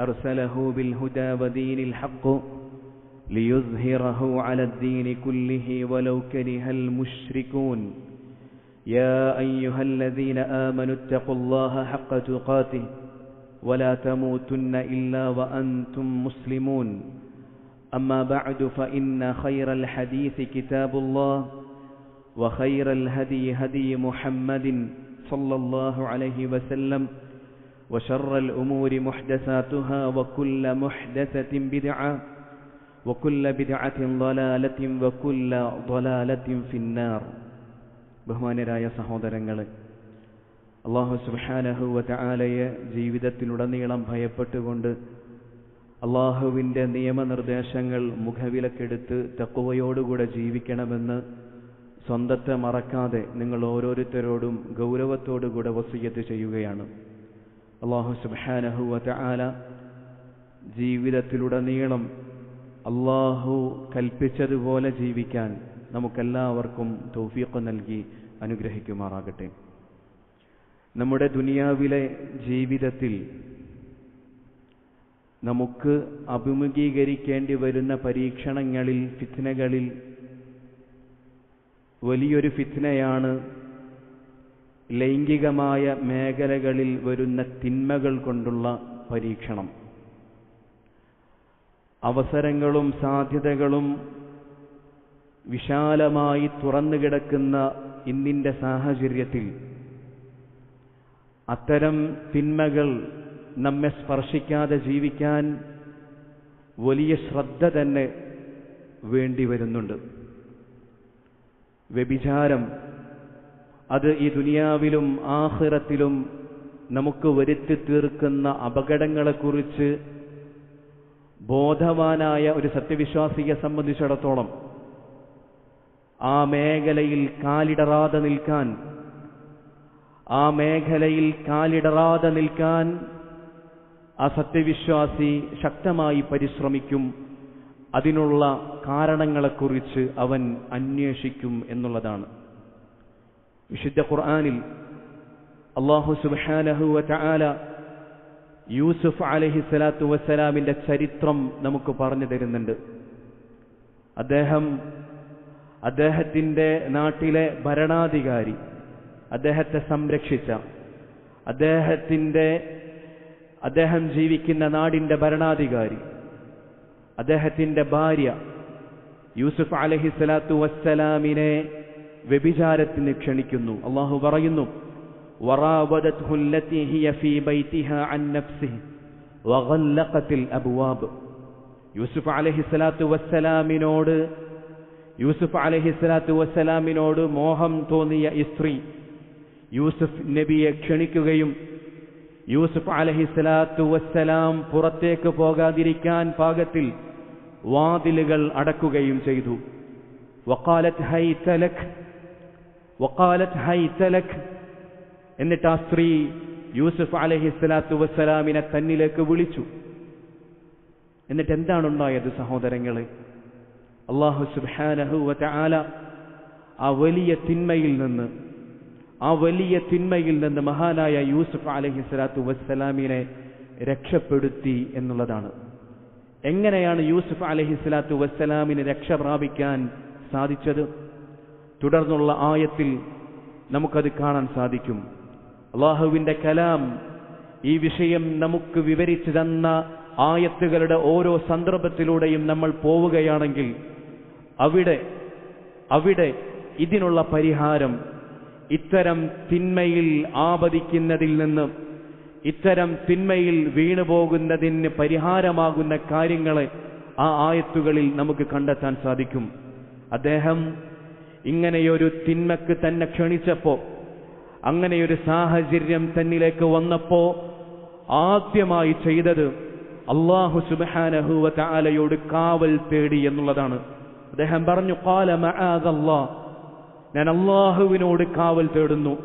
أرسله بالهدى ودين الحق ليظهره على الدين كله ولو كره المشركون. يا أيها الذين آمنوا اتقوا الله حق تقاته ولا تموتن إلا وأنتم مسلمون. أما بعد فإن خير الحديث كتاب الله وخير الهدي هدي محمد صلى الله عليه وسلم وشر الأمور محدثاتها وكل محدثة بدعة وكل بدعة ضلالة وكل ضلالة في النار ബഹുമാനരായ സഹോദരങ്ങളെ അള്ളാഹു സുബാനഹുവ ചാലയെ ജീവിതത്തിലുടനീളം ഭയപ്പെട്ടുകൊണ്ട് അള്ളാഹുവിൻ്റെ നിയമനിർദ്ദേശങ്ങൾ മുഖവിലക്കെടുത്ത് തക്കുവയോടുകൂടെ ജീവിക്കണമെന്ന് സ്വന്തത്തെ മറക്കാതെ നിങ്ങൾ ഓരോരുത്തരോടും ഗൗരവത്തോടുകൂടെ വസീയത്ത് ചെയ്യുകയാണ് അള്ളാഹു സുബാനഹുവ ചാല ജീവിതത്തിലുടനീളം അള്ളാഹു കൽപ്പിച്ചതുപോലെ ജീവിക്കാൻ നമുക്കെല്ലാവർക്കും തൗഫീഖ് നൽകി അനുഗ്രഹിക്കുമാറാകട്ടെ. നമ്മുടെ ദുനിയാവിലെ ജീവിതത്തിൽ നമുക്ക് അഭിമുഖീകരിക്കേണ്ടി വരുന്ന പരീക്ഷണങ്ങളിൽ ഫിത്നകളിൽ വലിയൊരു ഫിത്നയാണ് ലൈംഗികമായ മേഖലകളിൽ വരുന്ന തിന്മകൾ കൊണ്ടുള്ള പരീക്ഷണം. അവസരങ്ങളും സാധ്യതകളും വിശാലമായി തുറന്നു കിടക്കുന്ന ഇന്നിന്റെ സാഹചര്യത്തിൽ അത്തരം തിന്മകൾ നമ്മെ സ്പർശിക്കാതെ ജീവിക്കാൻ വലിയ ശ്രദ്ധ തന്നെ വേണ്ടി വരുന്നുണ്ട്. വ്യഭിചാരം അത് ഈ ദുനിയാവിലും ആഹിറത്തിലും നമുക്ക് വരുത്തി തീർക്കുന്ന അപകടങ്ങളെക്കുറിച്ച് ബോധവാനായ ഒരു സത്യവിശ്വാസിയെ സംബന്ധിച്ചിടത്തോളം ആ മേഖലയിൽ കാലിടറാതെ നിൽക്കാൻ ആ മേഖലയിൽ കാലിടറാതെ നിൽക്കാൻ ആ സത്യവിശ്വാസി ശക്തമായി പരിശ്രമിക്കും. അതിനുള്ള കാരണങ്ങളെക്കുറിച്ച് അവൻ അന്വേഷിക്കും എന്നുള്ളതാണ്. വിശുദ്ധ ഖുർആാനിൽ അള്ളാഹു സുബാനഹുവ ചാല യൂസുഫ് അലഹി സ്വലാത്തു വസ്സലാമിന്റെ ചരിത്രം നമുക്ക് പറഞ്ഞു തരുന്നുണ്ട്. അദ്ദേഹം അദ്ദേഹത്തിന്റെ നാട്ടിലെ ഭരണാധികാരി അദ്ദേഹത്തെ സംരക്ഷിച്ച അദ്ദേഹത്തിന്റെ അദ്ദേഹം ജീവിക്കുന്ന നാടിന്റെ ഭരണാധികാരി അദ്ദേഹത്തിന്റെ ഭാര്യ യൂസുഫ് അലഹി സ്വലാത്തു വസ്സലാമിനെ വ്യഭിചാരത്തിന് ക്ഷണിക്കുന്നു. അള്ളാഹു പറയുന്നു യൂസുഫ് അലഹിസ്ലാത്തു വസ്സലാമിനോട് യൂസുഫ് അലഹിസ്ലാത്തു വസ്സലാമിനോട് മോഹം തോന്നിയ ഇസ്ത്രീ യൂസുഫ് നബിയെ ക്ഷണിക്കുകയും യൂസുഫ് അലഹിസ്ലാത്തു വസ്സലാം പുറത്തേക്ക് പോകാതിരിക്കാൻ പാകത്തിൽ വാതിലുകൾ അടക്കുകയും ചെയ്തു. വക്കാലത്ത് ഹൈ തലഖ് വക്കാലത്ത് ഹൈ തലക് എന്നിട്ട് ആ സ്ത്രീ യൂസുഫ് അലഹി സ്വലാത്തു വസ്സലാമിനെ തന്നിലേക്ക് വിളിച്ചു. എന്നിട്ട് എന്താണ് ഉണ്ടായത് സഹോദരങ്ങളെ? അള്ളാഹു സുബാനഹുവ ആല ആ വലിയ തിന്മയിൽ നിന്ന് ആ വലിയ തിന്മയിൽ നിന്ന് മഹാനായ യൂസുഫ് അലഹി സ്വലാത്തു വസ്സലാമിനെ രക്ഷപ്പെടുത്തി എന്നുള്ളതാണ്. എങ്ങനെയാണ് യൂസുഫ് അലഹി സ്വലാത്തു വസ്സലാമിന് രക്ഷ പ്രാപിക്കാൻ സാധിച്ചത്? തുടർന്നുള്ള ആയത്തിൽ നമുക്കത് കാണാൻ സാധിക്കും. അള്ളാഹുവിന്റെ കലാം ഈ വിഷയം നമുക്ക് വിവരിച്ചു തന്ന ആയത്തുകളുടെ ഓരോ സന്ദർഭത്തിലൂടെയും നമ്മൾ പോവുകയാണെങ്കിൽ അവിടെ അവിടെ ഇതിനുള്ള പരിഹാരം ഇത്തരം തിന്മയിൽ ആപതിക്കുന്നതിൽ നിന്ന് ഇത്തരം തിന്മയിൽ വീണുപോകുന്നതിന് പരിഹാരമാകുന്ന കാര്യങ്ങളെ ആ ആയത്തുകളിൽ നമുക്ക് കണ്ടെത്താൻ സാധിക്കും. അദ്ദേഹം ഇങ്ങനെയൊരു തിന്മക്ക് തന്നെ ക്ഷണിച്ചപ്പോ അങ്ങനെയൊരു സാഹചര്യം തന്നിലേക്ക് വന്നപ്പോ ആദ്യമായി ചെയ്തത് അള്ളാഹു സുബാനഹുവ താലയോട് കാവൽ തേടി എന്നുള്ളതാണ്. അദ്ദേഹം പറഞ്ഞു കാല മആദല്ലാ ഞാൻ അള്ളാഹുവിനോട് കാവൽ തേടുന്നു.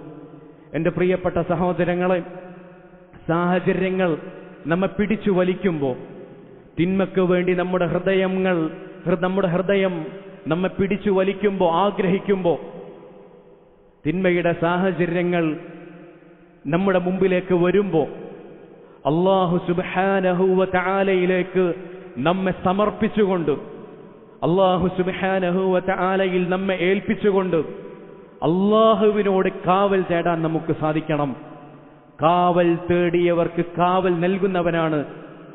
എന്റെ പ്രിയപ്പെട്ട സഹോദരങ്ങളെ സാഹചര്യങ്ങൾ നമ്മെ പിടിച്ചു വലിക്കുമ്പോൾ തിന്മക്ക് വേണ്ടി നമ്മുടെ ഹൃദയങ്ങൾ നമ്മുടെ ഹൃദയം നമ്മെ പിടിച്ചു വലിക്കുമ്പോൾ ആഗ്രഹിക്കുമ്പോൾ തിന്മയുടെ സാഹചര്യങ്ങൾ നമ്മുടെ മുമ്പിലേക്ക് വരുമ്പോൾ അള്ളാഹു സുബാനഹുവ താലയിലേക്ക് നമ്മെ സമർപ്പിച്ചുകൊണ്ട് അള്ളാഹു സുബാനഹുവ താലയിൽ നമ്മെ ഏൽപ്പിച്ചുകൊണ്ട് അള്ളാഹുവിനോട് കാവൽ തേടാൻ നമുക്ക് സാധിക്കണം. കാവൽ തേടിയവർക്ക് കാവൽ നൽകുന്നവനാണ്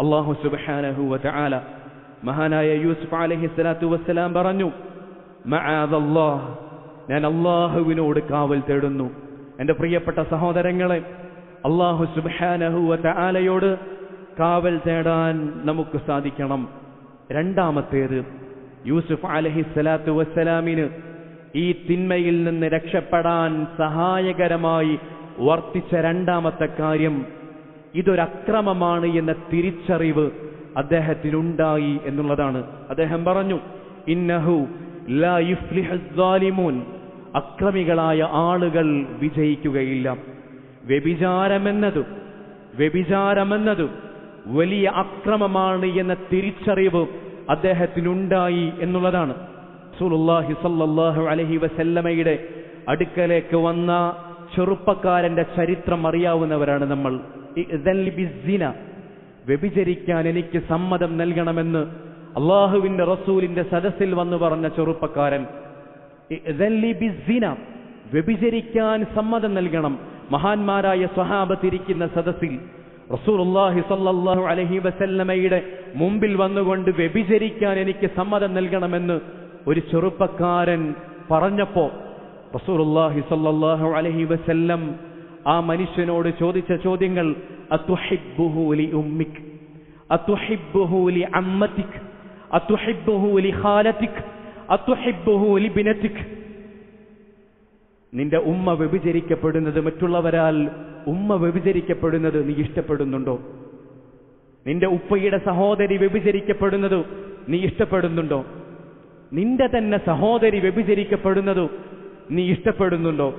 അള്ളാഹു സുബാനഹുവ താല മഹാനായ യൂസുഫ് അലഹി സ്വലാത്തു വസ്സലാം പറഞ്ഞു മആദല്ലാഹ് ഞാൻ അള്ളാഹുവിനോട് കാവൽ തേടുന്നു. എന്റെ പ്രിയപ്പെട്ട സഹോദരങ്ങളെ അള്ളാഹു സുബാനഹുവത്തെ ആലയോട് കാവൽ തേടാൻ നമുക്ക് സാധിക്കണം. രണ്ടാമത്തേത് യൂസുഫ് അലഹി സ്വലാത്തു വസ്സലാമിന് ഈ തിന്മയിൽ നിന്ന് രക്ഷപ്പെടാൻ സഹായകരമായി വർത്തിച്ച രണ്ടാമത്തെ കാര്യം ഇതൊരക്രമമാണ് എന്ന തിരിച്ചറിവ് അദ്ദേഹത്തിനുണ്ടായി എന്നുള്ളതാണ്. അദ്ദേഹം പറഞ്ഞു ഇന്നഹു ലാ അക്രമികളായ ആളുകൾ വിജയിക്കുകയില്ല. വ്യഭിചാരമെന്നതും വ്യഭിചാരമെന്നതും വലിയ അക്രമമാണ് എന്ന തിരിച്ചറിവ് അദ്ദേഹത്തിനുണ്ടായി എന്നുള്ളതാണ്. റസൂലുള്ളാഹി സല്ലാഹു അലൈഹി വസല്ലമയുടെ അടുക്കലേക്ക് വന്ന ചെറുപ്പക്കാരന്റെ ചരിത്രം അറിയാവുന്നവരാണ് നമ്മൾ. വ്യഭിചരിക്കാൻ എനിക്ക് സമ്മതം നൽകണമെന്ന് അള്ളാഹുവിന്റെ റസൂലിന്റെ സദസ്സിൽ വന്നു പറഞ്ഞ ചെറുപ്പക്കാരൻ. വ്യഭിചരിക്കാൻ സമ്മതം നൽകണം മഹാന്മാരായ സ്വഹാബത്തിരിക്കുന്ന സദസ്സിൽ റസൂലുള്ളാഹി സല്ലല്ലാഹു അലൈഹി വസല്ലമയുടെ മുമ്പിൽ വന്നുകൊണ്ട് വ്യഭിചരിക്കാൻ എനിക്ക് സമ്മതം നൽകണമെന്ന് ഒരു ചെറുപ്പക്കാരൻ പറഞ്ഞപ്പോ റസൂലുള്ളാഹി സല്ലല്ലാഹു അലൈഹി വസല്ലം ആ മനുഷ്യനോട് ചോദിച്ച ചോദ്യങ്ങൾ ലി ഉമ്മിക് അതുഹിബ്ബുഹു ലി അമ്മതിക് അതുഹിബ്ബുഹു ലി ബിനതിക് നിന്റെ ഉമ്മ വ്യഭിചരിക്കപ്പെടുന്നത് മറ്റുള്ളവരാൽ ഉമ്മ വ്യഭിചരിക്കപ്പെടുന്നത് നീ ഇഷ്ടപ്പെടുന്നുണ്ടോ? നിന്റെ ഉപ്പയുടെ സഹോദരി വ്യഭിചരിക്കപ്പെടുന്നത് നീ ഇഷ്ടപ്പെടുന്നുണ്ടോ? നിന്റെ തന്നെ സഹോദരി വ്യഭിചരിക്കപ്പെടുന്നത് നീ ഇഷ്ടപ്പെടുന്നുണ്ടോ?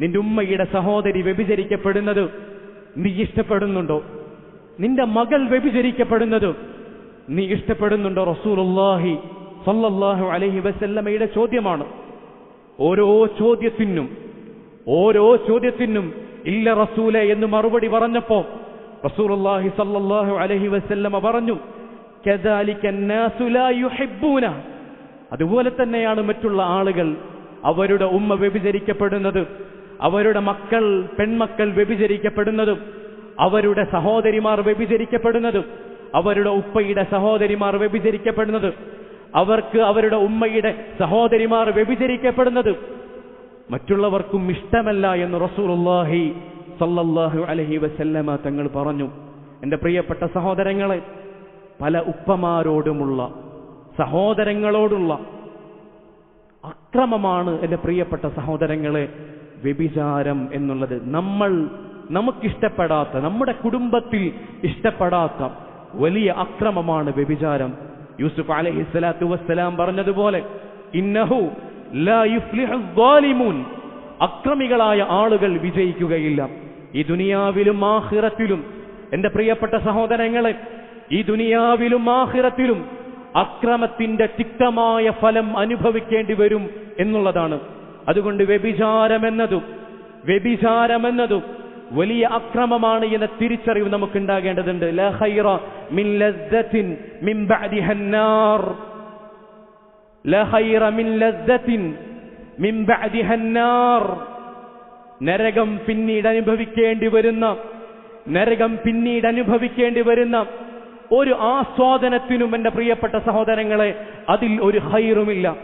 നിന്റെ ഉമ്മയുടെ സഹോദരി വ്യഭിചരിക്കപ്പെടുന്നത് നീ ഇഷ്ടപ്പെടുന്നുണ്ടോ നിന്റെ മകൾ വ്യഭിചരിക്കപ്പെടുന്നതും നീ ഇഷ്ടപ്പെടുന്നുണ്ടോ റസൂലുല്ലാഹി സല്ലാഹു അലൈഹി വസല്ലമയുടെ ചോദ്യമാണ്. ഓരോ ചോദ്യത്തിനും ഓരോ ചോദ്യത്തിനും ഇല്ല റസൂലെ എന്ന് മറുപടി പറഞ്ഞപ്പോ റസൂലുല്ലാഹി സല്ലാഹു അലൈഹി വസല്ലമ പറഞ്ഞു അതുപോലെ തന്നെയാണ് മറ്റുള്ള ആളുകൾ അവരുടെ ഉമ്മ വ്യഭിചരിക്കപ്പെടുന്നത്. അവരുടെ മക്കൾ പെൺമക്കൾ വ്യഭിചരിക്കപ്പെടുന്നതും അവരുടെ സഹോദരിമാർ വ്യഭിചരിക്കപ്പെടുന്നതും അവരുടെ ഉപ്പയുടെ സഹോദരിമാർ വ്യഭിചരിക്കപ്പെടുന്നത് അവർക്ക് അവരുടെ ഉമ്മയുടെ സഹോദരിമാർ വ്യഭിചരിക്കപ്പെടുന്നത് മറ്റുള്ളവർക്കും ഇഷ്ടമല്ല എന്ന് റസൂലുള്ളാഹി സല്ലല്ലാഹു അലഹി വസല്ലമ തങ്ങൾ പറഞ്ഞു. എന്റെ പ്രിയപ്പെട്ട സഹോദരങ്ങളെ പല ഉപ്പമാരോടുമുള്ള സഹോദരങ്ങളോടുള്ള അക്രമമാണ് എന്റെ പ്രിയപ്പെട്ട സഹോദരങ്ങളെ വ്യഭിചാരം എന്നുള്ളത് നമ്മൾ നമുക്കിഷ്ടപ്പെടാത്ത നമ്മുടെ കുടുംബത്തിൽ ഇഷ്ടപ്പെടാത്ത വലിയ അക്രമമാണ് വ്യഭിചാരം. യൂസുഫ് അലഹി സ്വലാത്തു വസ്സലാം പറഞ്ഞതുപോലെ ഇന്നഹു അക്രമികളായ ആളുകൾ വിജയിക്കുകയില്ല. ഈ ദുനിയാവിലും ആഹിറത്തിലും എന്റെ പ്രിയപ്പെട്ട സഹോദരങ്ങളെ ഈ ദുനിയാവിലും ആഹിറത്തിലും അക്രമത്തിന്റെ തിക്തമായ ഫലം അനുഭവിക്കേണ്ടി വരും എന്നുള്ളതാണ്. അതുകൊണ്ട് വ്യഭിചാരമെന്നതും വ്യഭിചാരമെന്നതും വലിയ അക്രമമാണ് എന്ന തിരിച്ചറിവ് നമുക്ക് ഉണ്ടാകേണ്ടതുണ്ട് നരകം പിന്നീട് അനുഭവിക്കേണ്ടി വരുന്ന നരകം പിന്നീട് അനുഭവിക്കേണ്ടി വരുന്ന ഒരു ആസ്വാദനത്തിനും എന്റെ പ്രിയപ്പെട്ട സഹോദരങ്ങളെ അതിൽ ഒരു ഹൈറുമില്ല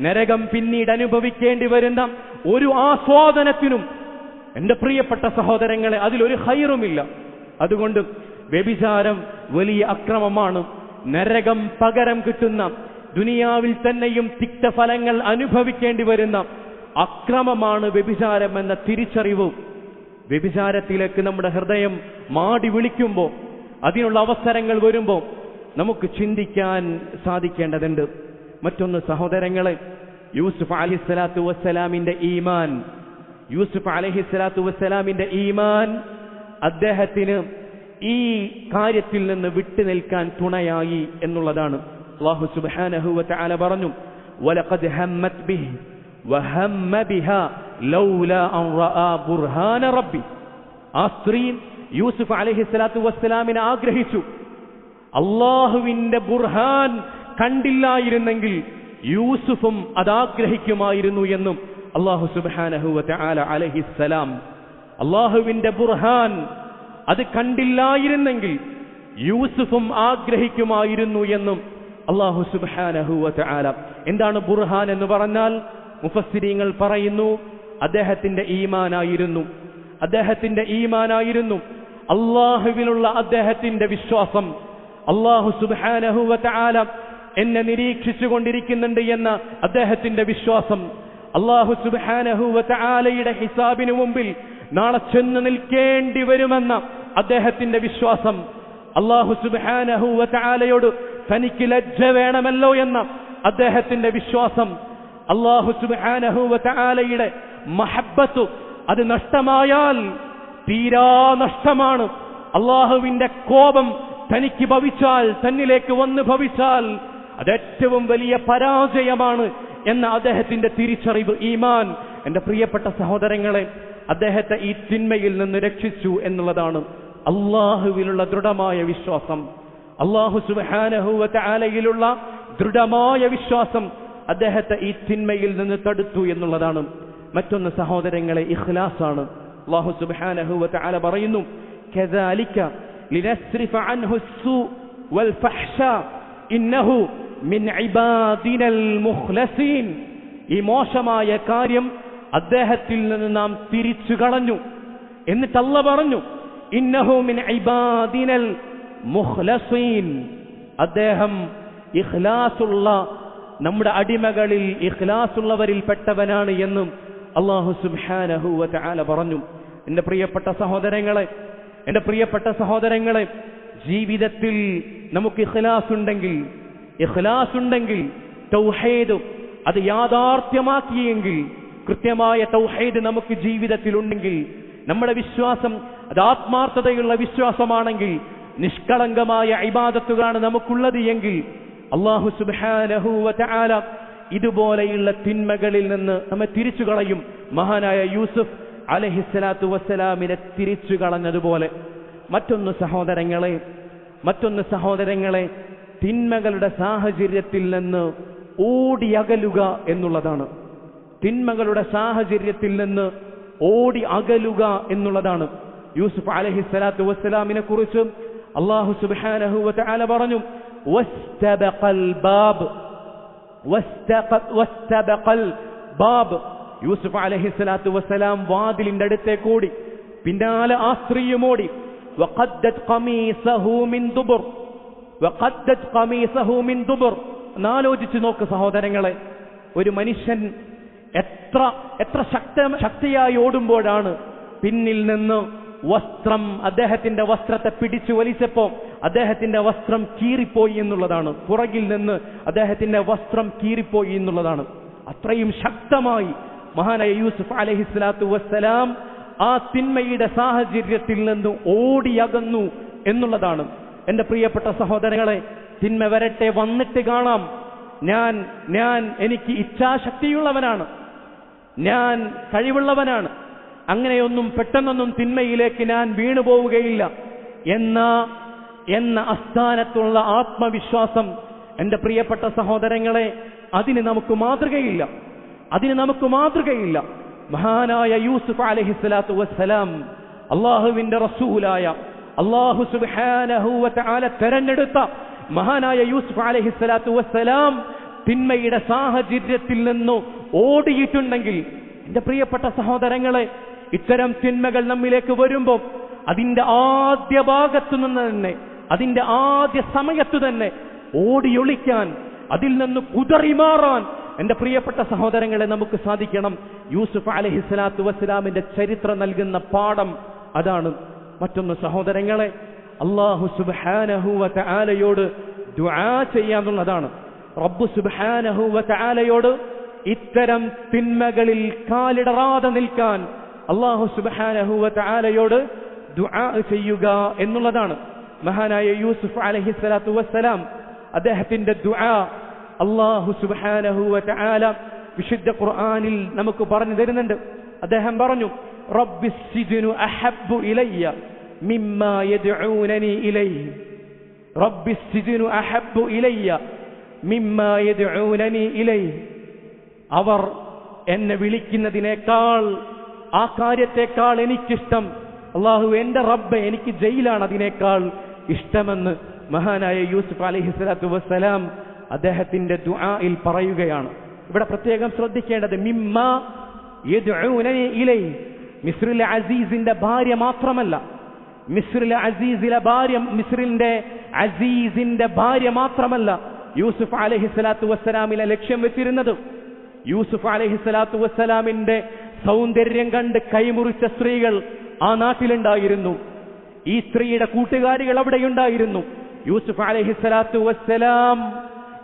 നരകം പിന്നീട് അനുഭവിക്കേണ്ടി വരുന്ന ഒരു ആസ്വാദനത്തിനും എന്റെ പ്രിയപ്പെട്ട സഹോദരങ്ങളെ അതിലൊരു ഹൈറുമില്ല അതുകൊണ്ട് വ്യഭിചാരം വലിയ അക്രമമാണ്. നരകം പകരം കിട്ടുന്ന ദുനിയാവിൽ തന്നെയും തിക്തഫലങ്ങൾ അനുഭവിക്കേണ്ടി വരുന്ന അക്രമമാണ് വ്യഭിചാരം എന്ന തിരിച്ചറിവ്. വ്യഭിചാരത്തിലേക്ക് നമ്മുടെ ഹൃദയം മാടി വിളിക്കുമ്പോൾ അതിനുള്ള അവസരങ്ങൾ വരുമ്പോൾ നമുക്ക് ചിന്തിക്കാൻ സാധിക്കേണ്ടതുണ്ട്. മറ്റൊന്ന് സഹോദരങ്ങളെ. യൂസുഫ് അലിസ്ലാത്തു വസ്സലാമിന്റെ ഈമാൻ. യൂസുഫ് അലഹിസ്ലാത്തു വസ്സലാമിന്റെ ഈമാൻ അദ്ദേഹത്തിന് ഈ കാര്യത്തിൽ നിന്ന് വിട്ടു നിൽക്കാൻ തുണയായി എന്നുള്ളതാണ്. പറഞ്ഞു ആ സ്ത്രീ യൂസുഫ് അലൈഹിസ്സലാത്തു വസ്സലാമിനെ ആഗ്രഹിച്ചു. അള്ളാഹുവിന്റെ ബുർഹാൻ കണ്ടില്ലായിരുന്നെങ്കിൽ യൂസുഫും അതാഗ്രഹിക്കുമായിരുന്നു എന്നും അള്ളാഹു സുബ്ഹാനഹു വതആല അലൈഹിസ്സലാം അള്ളാഹുവിന്റെ ബുർഹാൻ അത് കണ്ടില്ലായിരുന്നെങ്കിൽ യൂസുഫും ആഗ്രഹിക്കുമായിരുന്നു എന്നും അള്ളാഹു സുബ്ഹാനഹു ആല എന്താണ് ബുർഹാൻ എന്ന് പറഞ്ഞാൽ? മുഫസ്സിരിങ്ങൾ പറയുന്നു അദ്ദേഹത്തിന്റെ ഈമാനായിരുന്നു. അദ്ദേഹത്തിന്റെ ഈമാനായിരുന്നു. അള്ളാഹുവിലുള്ള അദ്ദേഹത്തിന്റെ വിശ്വാസം അള്ളാഹു സുബ്ഹാനഹു വതആല എന്നെ നിരീക്ഷിച്ചു കൊണ്ടിരിക്കുന്നുണ്ട് എന്ന അദ്ദേഹത്തിന്റെ വിശ്വാസം അള്ളാഹു സുബ്ഹാനഹു ഹിസാബിനു മുമ്പിൽ നാളെ ചെന്ന് നിൽക്കേണ്ടി വരുമെന്ന അദ്ദേഹത്തിന്റെ വിശ്വാസം അള്ളാഹു സുബ്ഹാനഹു വതആലയോട് തനിക്ക് ലജ്ജ വേണമല്ലോ എന്ന അദ്ദേഹത്തിന്റെ വിശ്വാസം അള്ളാഹു മഹബത്തു മഹബത്ത് അത് നഷ്ടമായാൽ തീരാ നഷ്ടമാണ്. അള്ളാഹുവിന്റെ കോപം തനിക്ക് ഭവിച്ചാൽ തന്നിലേക്ക് വന്ന് ഭവിച്ചാൽ അത് ഏറ്റവും വലിയ പരാജയമാണ് എന്ന അദ്ദേഹത്തിന്റെ തിരിച്ചറിവ് ഈമാൻ എന്റെ പ്രിയപ്പെട്ട സഹോദരങ്ങളെ അദ്ദേഹത്തെ ഈ തിന്മയിൽ നിന്ന് രക്ഷിച്ചു എന്നുള്ളതാണ് അള്ളാഹുവിലുള്ള ദൃഢമായ വിശ്വാസം അള്ളാഹു സുബാനഹുവത്തെ ആലയിലുള്ള ദൃഢമായ വിശ്വാസം അദ്ദേഹത്തെ ഈ തിന്മയിൽ നിന്ന് തടുത്തു എന്നുള്ളതാണ് മറ്റൊന്ന് സഹോദരങ്ങളെ ഇഖ്ലാസാണ് അള്ളാഹു സുബാനഹുവത്തെ ആല പറയുന്നു كذلك لنصرف عنه السوء والفحشاء إنه മിൻ മുഖ്ലസീൻ. ഈ മോശമായ കാര്യം അദ്ദേഹത്തിൽ നിന്ന് നാം തിരിച്ചു കളഞ്ഞു. എന്നിട്ട് പറഞ്ഞു ഇന്നഹു മിൻ മുഖ്ലസീൻ. അദ്ദേഹം ഇഖ്ലാസുള്ള നമ്മുടെ അടിമകളിൽ ഇഖ്ലാസുള്ളവരിൽ പെട്ടവനാണ് എന്നും അള്ളാഹു സുബാനഹുല പറഞ്ഞു. എന്റെ പ്രിയപ്പെട്ട സഹോദരങ്ങളെ എന്റെ പ്രിയപ്പെട്ട സഹോദരങ്ങളെ ജീവിതത്തിൽ നമുക്ക് ഇഖ്ലാസ് ഉണ്ടെങ്കിൽ ഇഖ്ലാസ് ഉണ്ടെങ്കിൽ തൗഹീദും അത് യാഥാർത്ഥ്യമാക്കിയെങ്കിൽ കൃത്യമായ തൗഹീദ് നമുക്ക് ജീവിതത്തിൽ ഉണ്ടെങ്കിൽ നമ്മുടെ വിശ്വാസം അത് ആത്മാർത്ഥതയുള്ള വിശ്വാസമാണെങ്കിൽ നിഷ്കളങ്കമായ ഇബാദത്തുകളാണ് നമുക്കുള്ളത് എങ്കിൽ അള്ളാഹു സുബ്ഹാനഹു വതആല ഇതുപോലെയുള്ള തിന്മകളിൽ നിന്ന് നമ്മെ തിരിച്ചു കളയും മഹാനായ യൂസുഫ് അലഹിസ്സലാത്തു വസ്സലാമിനെ തിരിച്ചു കളഞ്ഞതുപോലെ മറ്റൊന്ന് സഹോദരങ്ങളെ മറ്റൊന്ന് സഹോദരങ്ങളെ തിന്മകളുടെ സാഹചര്യത്തിൽ നിന്ന് ഓടിയകലുക എന്നുള്ളതാണ്. തിന്മകളുടെ സാഹചര്യത്തിൽ നിന്ന് ഓടി അകലുക എന്നുള്ളതാണ്. യൂസുഫ് അലഹി സ്വലാത്തു വസ്സലാമിനെ കുറിച്ച് അള്ളാഹു സുബ്ഹാനഹു വതആല പറഞ്ഞു ബാബ് യൂസുഫ് അലഹി സ്വലാത്തു വസ്സലാം വാതിലിന്റെ അടുത്തേക്ക് ഓടി പിന്നാലെ ആ സ്ത്രീയും ഓടി. എന്നാലോചിച്ച് നോക്ക് സഹോദരങ്ങളെ. ഒരു മനുഷ്യൻ എത്ര എത്ര ശക്ത ശക്തിയായി ഓടുമ്പോഴാണ് പിന്നിൽ നിന്ന് വസ്ത്രം അദ്ദേഹത്തിന്റെ വസ്ത്രത്തെ പിടിച്ചു വലിച്ചപ്പോ അദ്ദേഹത്തിന്റെ വസ്ത്രം കീറിപ്പോയി എന്നുള്ളതാണ്. പുറകിൽ നിന്ന് അദ്ദേഹത്തിന്റെ വസ്ത്രം കീറിപ്പോയി എന്നുള്ളതാണ്. അത്രയും ശക്തമായി മഹാനായ യൂസുഫ് അലഹിസ്ലാത്തു വസ്സലാം ആ തിന്മയുടെ സാഹചര്യത്തിൽ നിന്ന് ഓടിയകന്നു എന്നുള്ളതാണ്. എന്റെ പ്രിയപ്പെട്ട സഹോദരങ്ങളെ തിന്മ വരട്ടെ വന്നിട്ട് കാണാം. ഞാൻ ഞാൻ എനിക്ക് ഇച്ഛാശക്തിയുള്ളവനാണ്. ഞാൻ കഴിവുള്ളവനാണ്. അങ്ങനെയൊന്നും പെട്ടെന്നൊന്നും തിന്മയിലേക്ക് ഞാൻ വീണു പോവുകയില്ല. എന്ന എന്ന അസ്ഥാനത്തുള്ള ആത്മവിശ്വാസം എന്റെ പ്രിയപ്പെട്ട സഹോദരങ്ങളെ അതിന് നമുക്ക് മാതൃകയില്ല. അതിന് നമുക്ക് മാതൃകയില്ല. മഹാനായ യൂസുഫ് അലഹിസ്ലാത്തു വസ്സലാം അള്ളാഹുവിന്റെ റസൂലായ അള്ളാഹു സുബ്ഹാനഹു വതആല തെരഞ്ഞെടുത്ത മഹാനായ യൂസുഫ് അലഹി സ്വലാത്തു വസ്സലാം തിന്മയുടെ സാഹചര്യത്തിൽ നിന്ന് ഓടിയിട്ടുണ്ടെങ്കിൽ എന്റെ പ്രിയപ്പെട്ട സഹോദരങ്ങളെ ഇത്തരം തിന്മകൾ നമ്മിലേക്ക് വരുമ്പോൾ അതിന്റെ ആദ്യ ഭാഗത്തു നിന്ന് തന്നെ അതിന്റെ ആദ്യ സമയത്തു തന്നെ ഓടിയൊളിക്കാൻ അതിൽ നിന്ന് കുതറിമാറാൻ എന്റെ പ്രിയപ്പെട്ട സഹോദരങ്ങളെ നമുക്ക് സാധിക്കണം. യൂസുഫ് അലഹിസ്ലാത്തു വസ്സലാമിന്റെ ചരിത്രം നൽകുന്ന പാഠം അതാണ്. മറ്റൊന്ന് സഹോദരങ്ങളെ അള്ളാഹു സുബാനഹുവ ആലയോട് ദുആ ചെയ്യാന്നുള്ളതാണ്. റബ്ബു സുബാനഹുവ ആലയോട് ഇത്തരം തിന്മകളിൽ കാലിടറാതെ നിൽക്കാൻ അള്ളാഹു സുബാനഹുവ ആലയോട് ദുആ ചെയ്യുക എന്നുള്ളതാണ്. മഹാനായ യൂസുഫ് അലഹി സ്വലാത്തു വസ്സലാം അദ്ദേഹത്തിന്റെ ദുആ അള്ളാഹു സുബാനഹുവ ആല വിശുദ്ധ ഖുർആാനിൽ നമുക്ക് പറഞ്ഞു തരുന്നുണ്ട്. അദ്ദേഹം പറഞ്ഞു റബ്ബിസ്സിജ്നു അഹബ്ബു ഇലയ്യ മിമ്മാ യദ്ഊനനി ഇലൈഹി. റബ്ബിസ്സിജ്നു അഹബ്ബു ഇലയ്യ മിമ്മാ യദ്ഊനനി ഇലൈഹി. അവർ എന്നെ വിളിക്കുന്നതിനേക്കാൾ ആ കാര്യത്തെക്കാൾ എനിക്കിഷ്ടം. അള്ളാഹു എന്റെ റബ്ബ് എനിക്ക് ജയിലാണ് അതിനേക്കാൾ ഇഷ്ടമെന്ന് മഹാനായ യൂസുഫ് അലഹി സ്വലാത്തു വസ്സലാം അദ്ദേഹത്തിന്റെ ദുആയിൽ പറയുകയാണ്. ഇവിടെ പ്രത്യേകം ശ്രദ്ധിക്കേണ്ടത് മിമ്മ യദ്ഊനനി മിസ്രിലെ അസീസിന്റെ ഭാര്യ മാത്രമല്ല. മിസ്രിലെ അസീസിലെ ഭാര്യ മിസ്രിന്റെ അസീസിന്റെ ഭാര്യ മാത്രമല്ല യൂസുഫ് അലഹി സ്വലാത്തു വസ്സലാമിനെ ലക്ഷ്യം വെച്ചിരുന്നത്. യൂസുഫ് അലഹി സ്വലാത്തു വസ്സലാമിന്റെ സൗന്ദര്യം കണ്ട് കൈമുറിച്ച സ്ത്രീകൾ ആ നാട്ടിലുണ്ടായിരുന്നു. ഈ സ്ത്രീയുടെ കൂട്ടുകാരികൾ അവിടെയുണ്ടായിരുന്നു. യൂസുഫ് അലഹി സ്വലാത്തു വസ്സലാം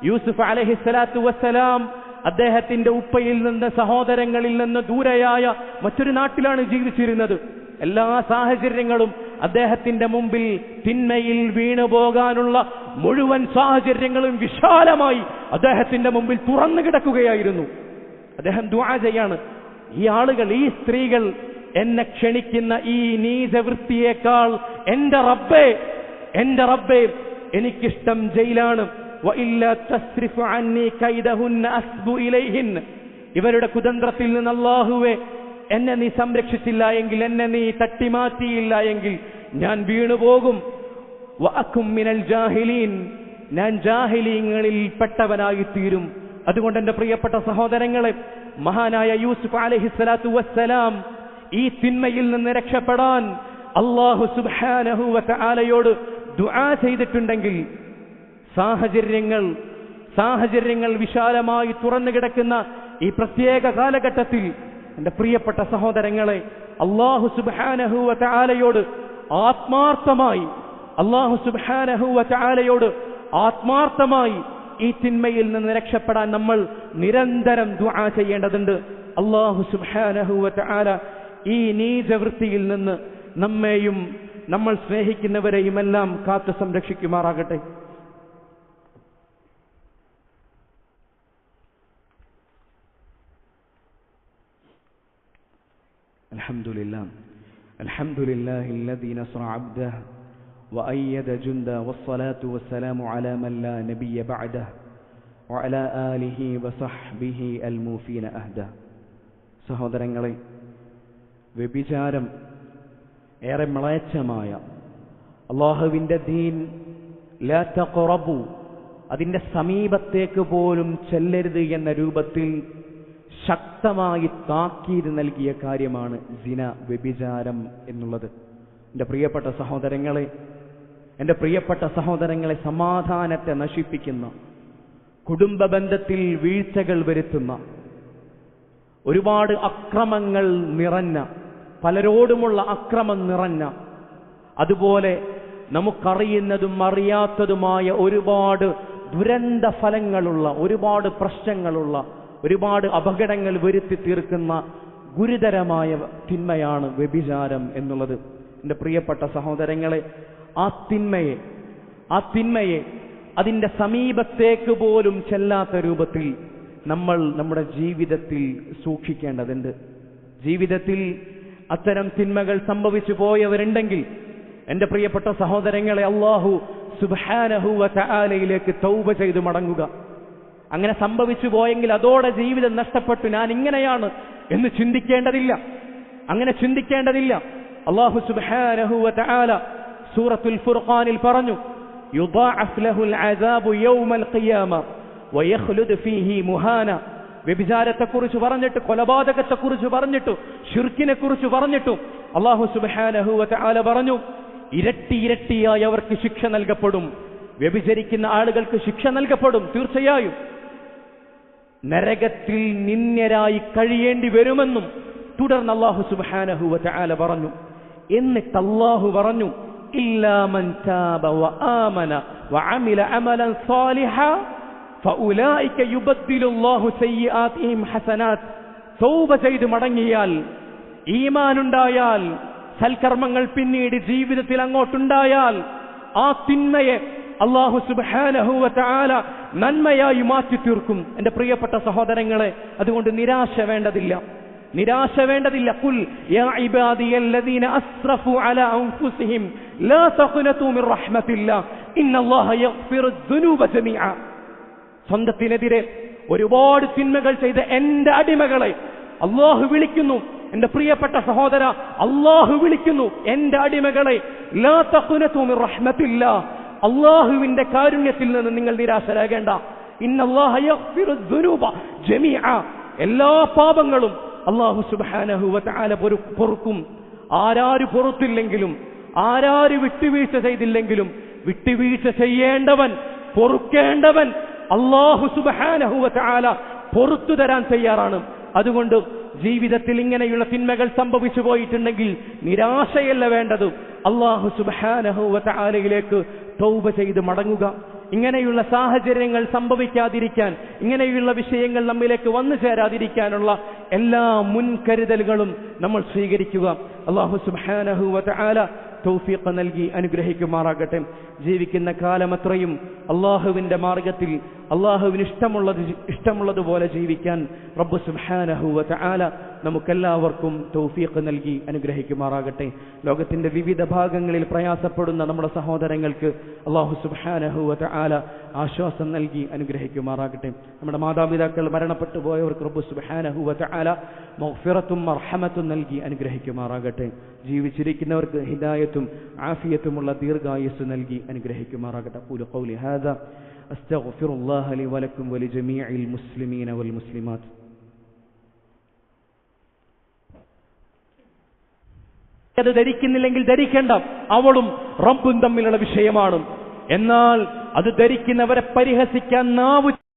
യൂസുഫ് അലഹി സ്വലാത്തു വസ്സലാം അദ്ദേഹത്തിന്റെ ഉപ്പയിൽ നിന്ന് സഹോദരങ്ങളിൽ നിന്ന് ദൂരെയായ മറ്റൊരു നാട്ടിലാണ് ജീവിച്ചിരുന്നത്. എല്ലാ സാഹചര്യങ്ങളും അദ്ദേഹത്തിന്റെ മുമ്പിൽ തിന്മയിൽ വീണു പോകാനുള്ള മുഴുവൻ സാഹചര്യങ്ങളും വിശാലമായി അദ്ദേഹത്തിന്റെ മുമ്പിൽ തുറന്നു കിടക്കുകയായിരുന്നു. അദ്ദേഹം ദുആ ഈ ആളുകൾ ഈ സ്ത്രീകൾ എന്നെ ക്ഷണിക്കുന്ന ഈ നീചവൃത്തിയേക്കാൾ എന്റെ റബ്ബേ എന്റെ റബ്ബേ എനിക്കിഷ്ടം ജയിലാണ്. ഇവരുടെ കുതന്ത്രത്തിൽ നിന്ന് അള്ളാഹുവെ എന്നെ നീ സംരക്ഷിച്ചില്ല എങ്കിൽ എന്നെ നീ തട്ടിമാറ്റിയില്ല എങ്കിൽ ഞാൻ വീണുപോകും മിനൽ ഞാൻ ജാഹിലീങ്ങളിൽ പെട്ടവനായി തീരും അതുകൊണ്ട് എന്റെ പ്രിയപ്പെട്ട സഹോദരങ്ങളെ മഹാനായ യൂസുഫ് അലഹിസ്സലാത്തു വസ്സലാം ഈ തിന്മയിൽ നിന്ന് രക്ഷപ്പെടാൻ അള്ളാഹു സുബാനഹു വസ ആലയോട് ദുആ ചെയ്തിട്ടുണ്ടെങ്കിൽ സാഹചര്യങ്ങൾ സാഹചര്യങ്ങൾ വിശാലമായി തുറന്നു കിടക്കുന്ന ഈ പ്രത്യേക കാലഘട്ടത്തിൽ എന്റെ പ്രിയപ്പെട്ട സഹോദരങ്ങളെ അള്ളാഹു സുബാനഹുവ ചാലയോട് ആത്മാർത്ഥമായി അള്ളാഹു സുബാനഹുവ ചാലയോട് ആത്മാർത്ഥമായി ഈ തിന്മയിൽ നിന്ന് രക്ഷപ്പെടാൻ നമ്മൾ നിരന്തരം ദുആ ചെയ്യേണ്ടതുണ്ട്. അള്ളാഹു സുബാനഹുവ ഈ നീചവൃത്തിയിൽ നിന്ന് നമ്മെയും നമ്മൾ സ്നേഹിക്കുന്നവരെയുമെല്ലാം കാത്തു സംരക്ഷിക്കുമാറാകട്ടെ. الحمد لله الحمد لله الذي نصر عبده وأيد جنده والصلاة والسلام على من لا نبي بعده وعلى آله وصحبه الموفين أهده സഹോദരങ്ങളെ വ്യഭിചാരം ഏറെ മ്ലേച്ഛമായ അള്ളാഹുവിന്റെ ദീൻ ലാ തഖറബു അതിന്റെ സമീപത്തേക്ക് പോലും ചെല്ലരുത് എന്ന രൂപത്തിൽ ശക്തമായി താക്കീത് നൽകിയ കാര്യമാണ് ജിന വ്യഭിചാരം എന്നുള്ളത്. എന്റെ പ്രിയപ്പെട്ട സഹോദരങ്ങളെ എന്റെ പ്രിയപ്പെട്ട സഹോദരങ്ങളെ സമാധാനത്തെ നശിപ്പിക്കുന്ന കുടുംബ ബന്ധത്തിൽ വീഴ്ചകൾ വരുത്തുന്ന ഒരുപാട് അക്രമങ്ങൾ നിറഞ്ഞ പലരോടുമുള്ള അക്രമം നിറഞ്ഞ അതുപോലെ നമുക്കറിയുന്നതും അറിയാത്തതുമായ ഒരുപാട് ദുരന്ത ഫലങ്ങളുള്ള ഒരുപാട് പ്രശ്നങ്ങളുള്ള ഒരുപാട് അപകടങ്ങൾ വരുത്തി തീർക്കുന്ന ഗുരുതരമായ തിന്മയാണ് വ്യഭിചാരം എന്നുള്ളത്. എന്റെ പ്രിയപ്പെട്ട സഹോദരങ്ങളെ ആ തിന്മയെ ആ തിന്മയെ അതിന്റെ സമീപത്തേക്ക് പോലും ചെല്ലാത്ത രൂപത്തിൽ നമ്മൾ നമ്മുടെ ജീവിതത്തിൽ സൂക്ഷിക്കേണ്ടതുണ്ട്. ജീവിതത്തിൽ അത്തരം തിന്മകൾ സംഭവിച്ചു പോയവരുണ്ടെങ്കിൽ എന്റെ പ്രിയപ്പെട്ട സഹോദരങ്ങളെ അള്ളാഹു സുബാനഹുവ ചാലയിലേക്ക് തൗബ ചെയ്ത് മടങ്ങുക. അങ്ങനെ സംഭവിച്ചു പോയെങ്കിൽ അതോടെ ജീവിതം നഷ്ടപ്പെട്ടു. ഞാൻ ഇങ്ങനെയാണ് എന്ന് ചിന്തിക്കേണ്ടതില്ല. അങ്ങനെ ചിന്തിക്കേണ്ടതില്ല. അള്ളാഹു സുബ്ഹാനഹു വതആല സൂറത്തുൽ ഫുർഖാനിൽ പറഞ്ഞു യുദാഅഫ് ലഹുൽ അസാബു യൗമൽ ഖിയാമ വയഖ്ലുദ് ഫീഹി മുഹാന. വ്യഭിചാരത്തെക്കുറിച്ച് പറഞ്ഞിട്ട് കൊലപാതകത്തെക്കുറിച്ച് പറഞ്ഞിട്ടു ഷിർക്കിനെ കുറിച്ച് പറഞ്ഞിട്ടു അള്ളാഹു സുബ്ഹാനഹു വതആല പറഞ്ഞു ഇരട്ടി ഇരട്ടിയായി അവർക്ക് ശിക്ഷ നൽകപ്പെടും. വ്യഭിചരിക്കുന്ന ആളുകൾക്ക് ശിക്ഷ നൽകപ്പെടും. തീർച്ചയായും നരകത്തിൽ നിന്നരായി കഴിയേണ്ടി വരുമെന്നും തുടർന്ന് അള്ളാഹു സുബാനഹുവ ചാല പറഞ്ഞു. എന്നിട്ട് അള്ളാഹു പറഞ്ഞു വആമന വഅമില അമലൻ സാലിഹ തൗബ മടങ്ങിയാൽ ഈമാനുണ്ടായാൽ സൽക്കർമ്മങ്ങൾ പിന്നീട് ജീവിതത്തിൽ അങ്ങോട്ടുണ്ടായാൽ ആ തിന്മയെ അള്ളാഹു സുബാനഹുവ നന്മയായി മാറ്റി തീർക്കും. എന്റെ പ്രിയപ്പെട്ട സഹോദരങ്ങളെ അതുകൊണ്ട് നിരാശ വേണ്ടതില്ല. നിരാശ വേണ്ടതില്ല. കുൽ യാ ഇബാദിയല്ലദീന അസ്റഫു അലാ അൻഫുസിഹിം ലാ തഖ്നതു മിർ റഹ്മത്തില്ലാ ഇന്നല്ലാഹ യഗ്ഫിറു ദുനൂബ ജമീഅ. സ്വന്തത്തിനെതിരെ ഒരുപാട് തിന്മകൾ ചെയ്ത എന്റെ അടിമകളെ അള്ളാഹു വിളിക്കുന്നു. എന്റെ പ്രിയപ്പെട്ട സഹോദര അള്ളാഹു വിളിക്കുന്നു. എന്റെ അടിമകളെ അള്ളാഹുവിന്റെ കാരുണ്യത്തിൽ നിന്ന് നിങ്ങൾ നിരാശരാകേണ്ട. എല്ലാ പാപങ്ങളും അള്ളാഹു പൊറു- പൊറുക്കും. ആരാര് പൊറുത്തില്ലെങ്കിലും ആരാര് വിട്ടുവീഴ്ച ചെയ്തില്ലെങ്കിലും വിട്ടുവീഴ്ച ചെയ്യേണ്ടവൻ പൊറുക്കേണ്ടവൻ അള്ളാഹു സുബ്ഹാനഹു വതആല പൊറത്തു തരാൻ തയ്യാറാണ്. അതുകൊണ്ട് ജീവിതത്തിൽ ഇങ്ങനെയുള്ള തിന്മകൾ സംഭവിച്ചു പോയിട്ടുണ്ടെങ്കിൽ നിരാശയല്ല വേണ്ടത്. അള്ളാഹു വതആലയിലേക്ക് തൗബ ചെയ്ത് മടങ്ങുക. ഇങ്ങനെയുള്ള സാഹചര്യങ്ങൾ സംഭവിക്കാതിരിക്കാൻ ഇങ്ങനെയുള്ള വിഷയങ്ങൾ നമ്മിലേക്ക് വന്നു ചേരാതിരിക്കാനുള്ള എല്ലാ മുൻകരുതലുകളും നമ്മൾ സ്വീകരിക്കുക. അള്ളാഹു സുബ്ഹാനഹു വതആല തൗഫീഖ് നൽകി അനുഗ്രഹിക്കുമാറാകട്ടെ. ജീവിക്കുന്ന കാലമത്രയും അള്ളാഹുവിന്റെ മാർഗത്തിൽ അള്ളാഹുവിന് ഇഷ്ടമുള്ളത് ഇഷ്ടമുള്ളതുപോലെ ജീവിക്കാൻ റബ്ബു സുഹാനഹുവ ആല നമുക്കെല്ലാവർക്കും തൗഫീഖ് നൽകി അനുഗ്രഹിക്കുമാറാകട്ടെ. ലോകത്തിന്റെ വിവിധ ഭാഗങ്ങളിൽ പ്രയാസപ്പെടുന്ന നമ്മുടെ സഹോദരങ്ങൾക്ക് അള്ളാഹു സുബാനഹുവ ആല ആശ്വാസം നൽകി അനുഗ്രഹിക്കുമാറാകട്ടെ. നമ്മുടെ മാതാപിതാക്കൾ മരണപ്പെട്ടു പോയവർക്ക് റബ്ബു സുബാനഹുവ ആല മൗഫിറത്തും അർഹമത്തും നൽകി അനുഗ്രഹിക്കുമാറാകട്ടെ. ജീവിച്ചിരിക്കുന്നവർക്ക് ഹിദായത്തും ആഫിയത്തുമുള്ള ദീർഘായുസ് നൽകി അനുഗ്രഹിക്കുമാറാകട്ടെ. أستغفر الله لي ولكم ولجميع المسلمين والمسلمات അത് ധരിക്കുന്നില്ലെങ്കിൽ ധരിക്കേണ്ട അവളും റബ്ബും തമ്മിലുള്ള വിഷയമാണ് എന്നാൽ അത് ധരിക്കുന്നവരെ പരിഹസിക്കാൻ നാവ്